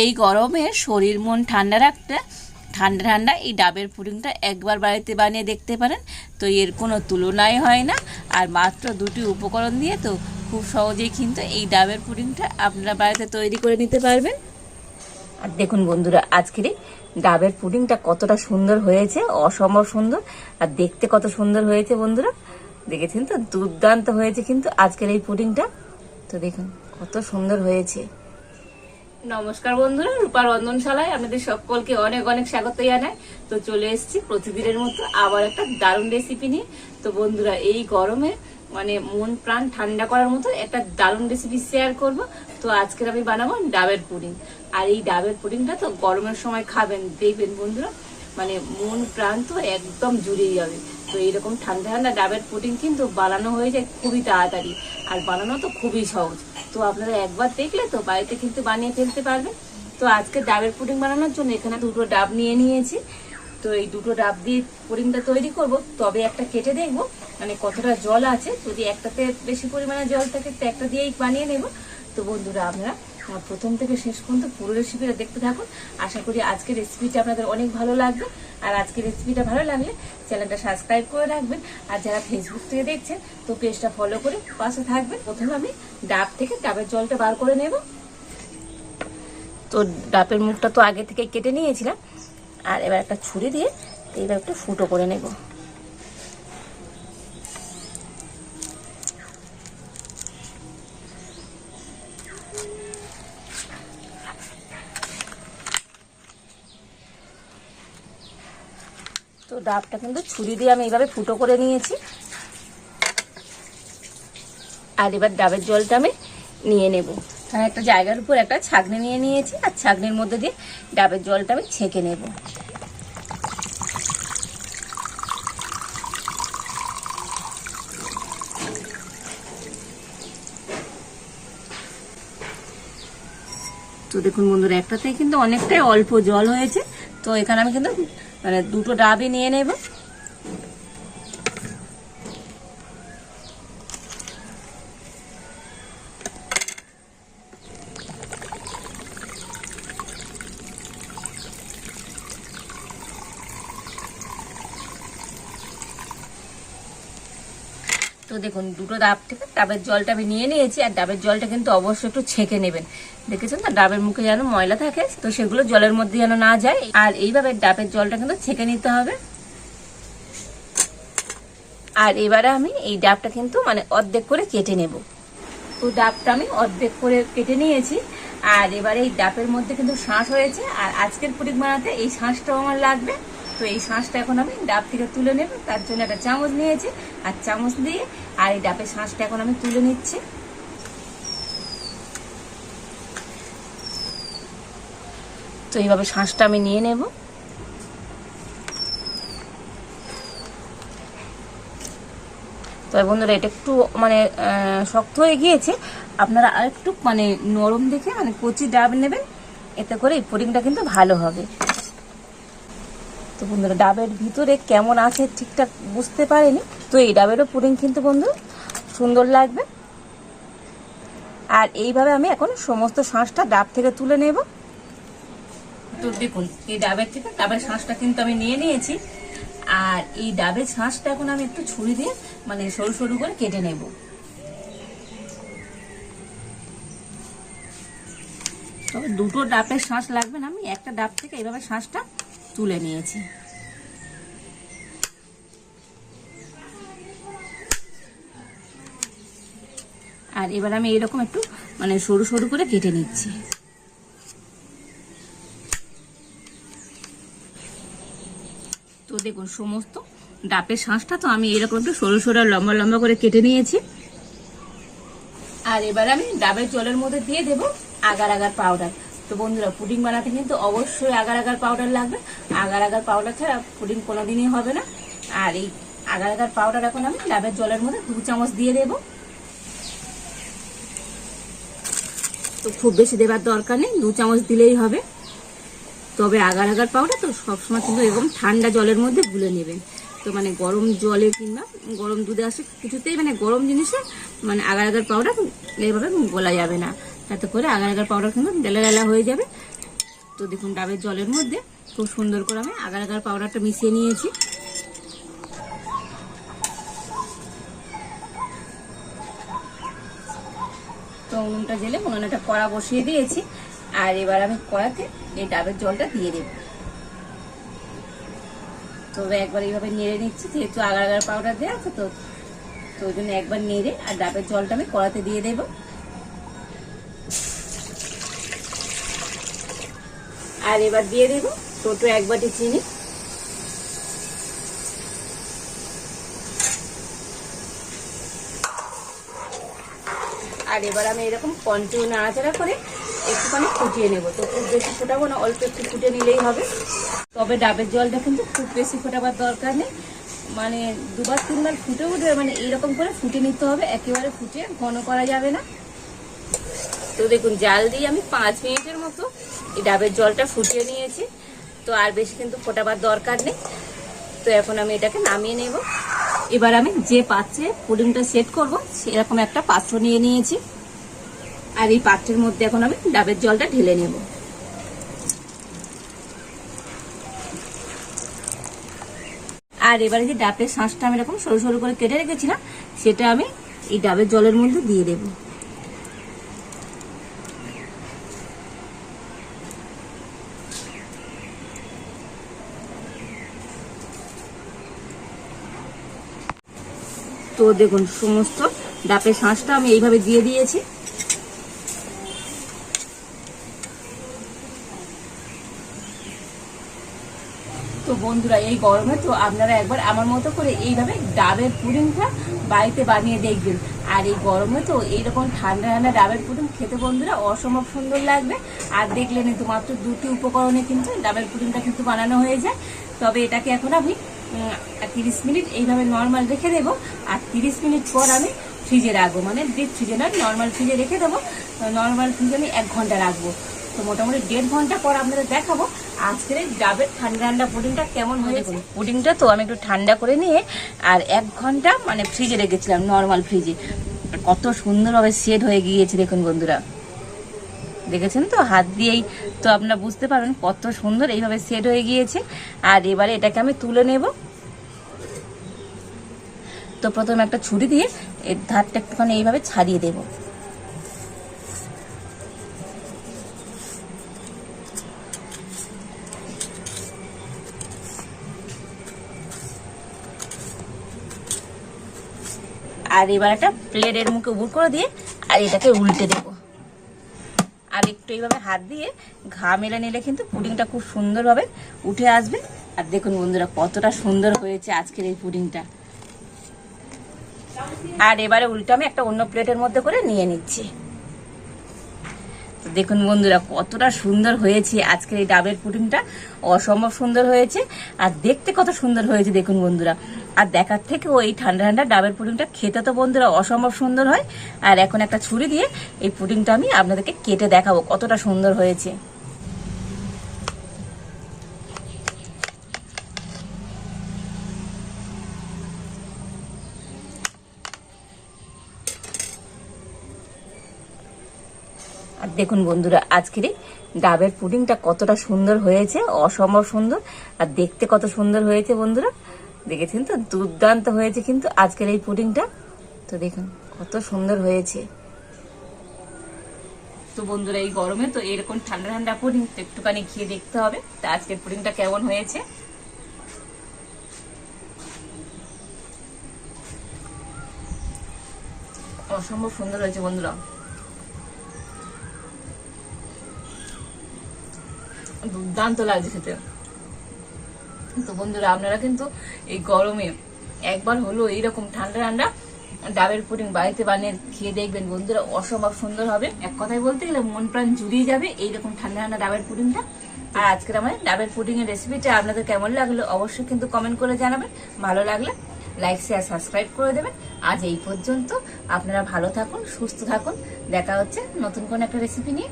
এই গরমে শরীর, মন ঠান্ডা রাখতে ঠান্ডা ঠান্ডা এই ডাবের পুডিংটা একবার বাড়িতে বানিয়ে দেখতে পারেন। তো এর কোনো তুলনাই হয় না। আর মাত্র দুটি উপকরণ দিয়ে তো খুব সহজেই কিন্তু এই ডাবের পুডিংটা আপনারা বাড়িতে তৈরি করে নিতে পারবেন। আর দেখুন বন্ধুরা, আজকের ডাবের পুডিংটা কতটা সুন্দর হয়েছে, অসম্ভব সুন্দর। আর দেখতে কত সুন্দর হয়েছে বন্ধুরা, দেখেছেন তো? দুর্দান্ত হয়েছে কিন্তু আজকের এই পুডিংটা। তো দেখুন, কত সুন্দর হয়েছে। নমস্কার বন্ধুরা, রূপার রন্ধনশালায় আপনাদের সকলকে অনেক অনেক স্বাগত জানাই। তো চলে এসেছি প্রতিদিনের মতো আবার একটা দারুণ রেসিপি নিয়ে। তো বন্ধুরা, এই গরমে মানে মন প্রাণ ঠান্ডা করার মতো একটা দারুণ রেসিপি শেয়ার করব। তো আজকের আমি বানাবো ডাবের পুডিং। আর এই ডাবের পুডিংটা তো গরমের সময় খাবেন, দেখবেন বন্ধুরা মানে মন প্রাণ তো একদম জুড়ে যাবে। তো এইরকম ঠান্ডা ঠান্ডা ডাবের পুডিং কিন্তু বানানো হয়ে যায় খুবই তাড়াতাড়ি। আর বানানো তো খুবই সহজ। তো আপনারা একবার দেখলে তো বাড়িতে কিন্তু বানিয়ে ফেলতে পারবেন তো আজকে ডাবের পুডিং বানানোর জন্য এখানে দুটো ডাব নিয়ে নিয়েছি। তো এই দুটো ডাব দিয়ে পুডিংটা তৈরি করব। তবে একটা কেটে দেখব মানে কতটা জল আছে। যদি একটাতে বেশি পরিমাণে জল থাকে, তো একটা দিয়েই বানিয়ে নেব। তো বন্ধুরা, আপনারা প্রথম থেকে শেষ পর্যন্ত পুরো রেসিপিটা দেখতে থাকুন। আশা করি আজকের রেসিপিটা আপনাদের অনেক ভালো লাগবে। আর আজকের রেসিপিটা ভালো লাগলে চ্যানেলটা সাবস্ক্রাইব করে রাখবেন। আর যারা ফেসবুক থেকে দেখছেন, তো পেজটা ফলো করে পাশে থাকবেন। প্রথমে আমি ডাব থেকে ডাবের জলটা বার করে নেব। তো ডাবের মুখটা তো আগে থেকে কেটে নিয়েছিলাম। আর এবার একটা ছুরি দিয়ে এইবার একটু ফুটো করে নেব। তো ডাবটা কিন্তু ছুরি দিয়ে আমি এইভাবে ফুটো করে নিয়েছি। আর এবার ডাবের জলটা আমি নিয়ে নেব। আমি একটা জায়গার উপর একটা ছাগনি নিয়ে নিয়েছি, আর ছাগনির মধ্যে দিয়ে ডাবের জলটা আমি ছেঁকে নেব। তো দেখুন বন্ধুরা, একটাতেই কিন্তু অনেকটাই অল্প জল হয়েছে। তো এখানে আমি কিন্তু মানে দুটো ডাবি নিয়ে নেব। তো দেখুন, দুটো ডাব থেকে ডাবের জলটা আমি নিয়ে নিয়েছি, আর ডাবের জলটা কিন্তু অবশ্যই একটু ছেঁকে নেবেন। দেখেছেন না ডাবের মুখে যেন ময়লা থাকে, তো সেগুলো জলের মধ্যে যেন না যায়। আর এইভাবে ডাবের জলটা কিন্তু ছেঁকে নিতে হবে। আর এবারে আমি এই ডাবটা কিন্তু মানে অর্ধেক করে কেটে নেব। তো ডাবটা আমি অর্ধেক করে কেটে নিয়েছি। আর এবারে এই ডাবের মধ্যে কিন্তু শাঁস হয়েছে। আর আজকের পুডিং বানাতে এই শাঁসটাও আমার লাগবে। তো এই শাঁসটা এখন আমি ডাব থেকে তুলে নেব। তার জন্য একটা চামচ নিয়েছি। আর চামচ দিয়ে আর এই ডাবের শাঁসটা এখন আমি তুলে নিচ্ছি। তো এইভাবে শাঁসটা আমি নিয়ে নেব। তো বন্ধুরা, এটা একটু মানে শক্ত হয়ে গিয়েছে। আপনারা আর একটু মানে নরম দেখে মানে কচি ডাব নেবেন। এতে করে এই পুডিংটা কিন্তু ভালো হবে। বন্ধুরা, ডাবের ভিতরে কেমন আছে ঠিকঠাক বুঝতে পারিনি। তো এই ডাবেরও পুডিং কিন্তু বন্ধু সুন্দর লাগবে। আর এইভাবে আমি এখন সমস্ত শাঁসটা ডাব থেকে তুলে নেব। তো দেখুন এই ডাবের থেকে ডাবের শাঁসটা কিন্তু আমি নিয়ে নিয়েছি। আর এই ডাবের শাঁসটা এখন আমি একটু ছুরি দিয়ে মানে সরু সরু করে কেটে নেব। তবে দুটো ডাবের শাঁস লাগবে না, আমি একটা ডাব থেকে এইভাবে শাঁসটা তুলে নিয়েছি। আর এবার আমি এরকম একটু মানে সরু সরু করে কেটে নিচ্ছি। তো দেখুন, সমস্ত ডাবের শাঁসটা তো আমি এরকম একটু সরু সরু লম্বা লম্বা করে কেটে নিয়েছি। আর এবার আমি ডাবের জলের মধ্যে দিয়ে দেব আগার আগার পাউডার তো বন্ধুরা, পুডিং বানাতে কিন্তু অবশ্যই আগার আগার পাউডার লাগবে। আগার আগার পাউডার ছাড়া পুডিং কোনোদিনই হবে না। আর এই আগার আগার পাউডার এখন আমি ডাবের জলের মধ্যে দু চামচ দিয়ে দেবো। তো খুব বেশি দেবার দরকার নেই, দু চামচ দিলেই হবে। তবে আগার আগার পাউডার তো সবসময় কিন্তু এরকম ঠান্ডা জলের মধ্যে গুলে নেবেন। তো মানে গরম জলে কিংবা গরম দুধে আসে কিছুতেই মানে গরম জিনিসে মানে আগার আগার পাউডার এইভাবে গোলা যাবে না। তাতে করে আগার আগার পাউডার কিন্তু ডেলা ডেলা হয়ে যাবে। তো দেখুন ডাবের জলের মধ্যে খুব সুন্দর করে আমি আগার আগার পাউডারটা মিশিয়ে নিয়েছি। তো উনুনটা জেলে উনুনে একটা কড়া বসিয়ে দিয়েছি। আর এবার আমি কড়াতে এই ডাবের জলটা দিয়ে দেব। তো একবার এইভাবে নেড়ে নিচ্ছি, যেহেতু আগার আগার পাউডার দেওয়া আছে তো তো ওই জন্য একবার নেড়ে আর ডাবের জলটা আমি কড়াতে দিয়ে দেব। আর এবার দিয়ে দেব ছোট এক বাটি চিনি। আর এবার আমি এরকম কন্টিনিউ নাড়াচাড়া করে একটুখানি ফুটিয়ে নেব। তো খুব বেশি ফোটাবো না, অল্প একটু ফুটে নিলেই হবে। তবে ডাবের জলটা কিন্তু খুব বেশি ফোটাবার দরকার নেই। মানে দুবার, তিনবার ফুটে উঠে মানে এইরকম করে ফুটে নিতে হবে। একেবারে ফুটে ঘন করা যাবে না। তো দেখুন, জাল দিয়ে আমি পাঁচ মিনিটের মতো এই ডাবের জলটা ফুটিয়ে নিয়েছি। তো আর বেশি কিন্তু ফোটাবার দরকার নেই। তো এখন আমি এটাকে নামিয়ে নেব। এবার আমি যে পাত্রে পুডিংটা সেট করব, সেরকম একটা পাত্র নিয়ে নিয়েছি। আর এই পাত্রের মধ্যে এখন আমি ডাবের জলটা ঢেলে নেব। আর এবারে যে ডাবের শাঁসটা আমি এরকম সরু সরু করে কেটে রেখেছিলাম, সেটা আমি এই ডাবের জলের মধ্যে দিয়ে দেবো। তো দেখুন, সমস্ত ডাবের শাঁসটা আমি এইভাবে দিয়ে দিয়েছি। তো বন্ধুরা, এই গরমে তো আপনারা একবার আমার মতো করে এইভাবে ডাবের পুডিংটা বাড়িতে বানিয়ে দেখবেন। আর এই গরমে তো এইরকম ঠান্ডা ঠান্ডা ডাবের পুডিং খেতে বন্ধুরা অসম্ভব সুন্দর লাগবে। আর দেখলেন তো মাত্র দুটি উপকরণে কিন্তু ডাবের পুডিংটা কিন্তু বানানো হয়ে যায়। তবে এটাকে এখন আমি তিরিশ মিনিট এইভাবে নর্মাল রেখে দেবো। আর তিরিশ মিনিট পর আমি ফ্রিজে রাখব। মানে ডিপ ফ্রিজে নয় নর্মাল ফ্রিজে রেখে দেবো। নর্মাল ফ্রিজে আমি এক ঘণ্টা রাখব। তো মোটামুটি দেড় ঘণ্টা পর আপনাদের দেখাবো আজকের এই ডাবের ঠান্ডা ঠান্ডা পুডিংটা কেমন হয়েছে পুডিংটা তো আমি একটু ঠান্ডা করে নিয়ে আর এক ঘণ্টা মানে ফ্রিজে রেখেছিলাম নর্মাল ফ্রিজে। কত সুন্দরভাবে সেট হয়ে গিয়েছে দেখুন বন্ধুরা। দেখেছেন তো? হাত দিয়েই তো আপনারা বুঝতে পারবেন কত সুন্দর এইভাবে সেট হয়ে গিয়েছে। আর এবারে এটাকে আমি তুলে নেব। তো প্রথমে একটা ছুরি দিয়ে এর ধারটা একটুখানি এইভাবে ছাড়িয়ে দেবো। আর এবার একটা প্লেটের মুখে উবুর করে দিয়ে আর এটাকে উল্টে দেবো। আর একটু এইভাবে হাত দিয়ে ঘা মেলে নিলে কিন্তু পুডিংটা খুব সুন্দরভাবে উঠে আসবে। আর দেখুন বন্ধুরা, কতটা সুন্দর হয়েছে আজকের এই পুডিংটা। আর এবারে উল্টো আমি একটা অন্য প্লেটের মধ্যে করে নিয়ে নিচ্ছি। তো দেখুন বন্ধুরা, কতটা সুন্দর হয়েছে আজকের এই ডাবের পুটিংটা অসম্ভব সুন্দর হয়েছে আর দেখতে কত সুন্দর হয়েছে দেখুন বন্ধুরা। আর দেখার থেকে ওই ঠান্ডা ঠান্ডা ডাবের পুডিংটা খেতে তো বন্ধুরা অসম্ভব সুন্দর হয়। আর এখন একটা ছুরি দিয়ে এই পুডিংটা আমি আপনাদেরকে কেটে দেখাবো কতটা সুন্দর হয়েছে। দেখুন বন্ধুরা, আজকের ডাবের পুডিংটা কতটা সুন্দর হয়েছে, অসম্ভব সুন্দর, আর দেখতে কত সুন্দর হয়েছে বন্ধুরা। দেখেছেন তো? দুর্দান্ত হয়েছে কিন্তু আজকের এই পুডিংটা। তো দেখুন, কত সুন্দর হয়েছে। তো বন্ধুরা, এই গরমে তো এরকম ঠান্ডা ঠান্ডা পুডিং তো একটুখানি খেয়ে দেখতে হবে। তা আজকের পুডিংটা কেমন হয়েছে? অসম্ভব সুন্দর হয়েছে বন্ধুরা। দুর্দান্ত লাগছে খেতে। তো বন্ধুরা, আপনারা কিন্তু এই গরমে একবার হলো এইরকম ঠান্ডা ঠান্ডা ডাবের পুডিং বাড়িতে বানিয়ে খেয়ে দেখবেন। বন্ধুরা, অসম্ভব সুন্দর হবে। এক কথায় বলতে গেলে মন প্রাণ জুড়িয়ে যাবে এইরকম ঠান্ডা ঠান্ডা ডাবের পুডিংটা। আর আজকের আমার ডাবের পুডিং এর রেসিপিটা আপনাদের কেমন লাগল অবশ্যই কিন্তু কমেন্ট করে জানাবেন। ভালো লাগলে লাইক শেয়ার সাবস্ক্রাইব করে দেবেন। আজ এই পর্যন্ত আপনারা ভালো থাকুন, সুস্থ থাকুন। দেখা হচ্ছে নতুন কোন একটা রেসিপি নিয়ে।